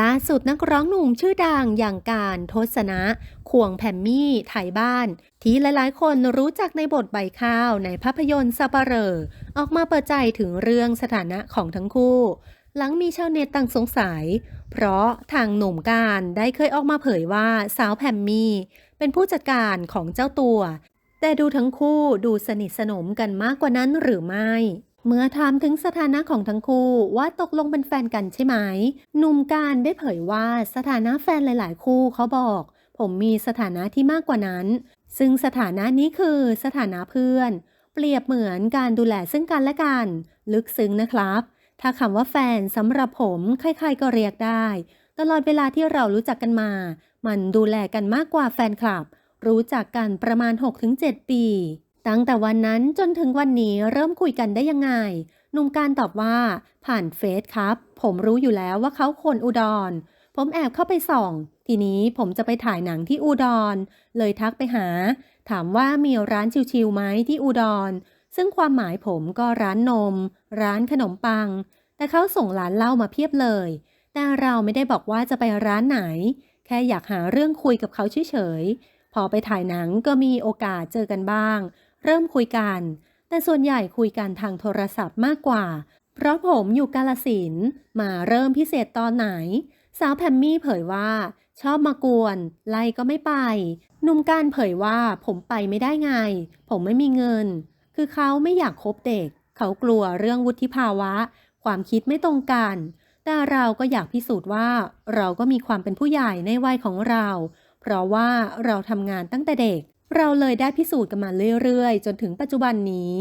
ล่าสุดนักร้องหนุ่มชื่อดังอย่างการทศนะควงแพมมี่ไทยบ้าน ที่หลายๆ คนรู้จักในบทใบข้าวในภาพยนตร์ซัปเหร่อออกมาเปิดใจถึงเรื่องสถานะของทั้งคู่ หลังมีชาวเน็ตตั้งสงสัย เพราะทางหนุ่มการได้เคยออกมาเผยว่าสาวแพมมี่ เป็นผู้จัดการของเจ้าตัว แต่ดูทั้งคู่ดูสนิทสนมกันมากกว่านั้นหรือไม่ เมื่อถามถึงสถานะของทั้งคู่ว่าตกลงเป็นแฟนกันใช่ไหม หนุ่มการได้เผยว่าสถานะแฟนหลาย ๆ คู่เขาบอก ผมมีสถานะที่มากกว่านั้น ซึ่งสถานะนี้คือสถานะเพื่อน เปรียบเหมือนการดูแลซึ่งกันและกัน ลึกซึ้งนะครับ ถ้าคำว่าแฟนสำหรับผมใครๆก็เรียกได้ ตลอดเวลาที่เรารู้จักกันมา มันดูแลกันมากกว่าแฟนคลับ รู้จักกันประมาณ 6-7 ปี ตั้งแต่วันนั้นจนถึงวันนี้เริ่มคุยกันได้ยังไง หนุ่มการตอบว่า ผ่านเฟซครับ ผมรู้อยู่แล้วว่าเขาคนอุดร ผมแอบเข้าไปส่อง ทีนี้ผมจะไปถ่ายหนังที่อุดร เลยทักไปหา ถามว่ามีร้านชิวๆไหมที่อุดร ซึ่งความหมายผมก็ร้านนม ร้านขนมปัง แต่เขาส่งร้านเหล้ามาเพียบเลย แต่เราไม่ได้บอกว่าจะไปร้านไหน แค่อยากหาเรื่องคุยกับเขาเฉยๆพอไปถ่ายหนังก็มีโอกาสเจอกันบ้าง เริ่มคุยกัน แต่ส่วนใหญ่คุยกันทางโทรศัพท์มากกว่า เพราะผมอยู่กาลสินมาเริ่มพิเศษตอนไหน สาวแพมมี่เผยว่า ชอบมากวน ไล่ก็ไม่ไป หนุ่มการเผยว่าผมไปไม่ได้ไง ผมไม่มีเงิน คือเขาไม่อยากคบเด็ก เขากลัวเรื่องวุฒิภาวะ ความคิดไม่ตรงกัน แต่เราก็อยากพิสูจน์ว่า เราก็มีความเป็นผู้ใหญ่ในวัยของเรา เพราะว่าเราทำงานตั้งแต่เด็ก เราเลยได้พิสูจน์กันมาเรื่อยๆ จนถึงปัจจุบันนี้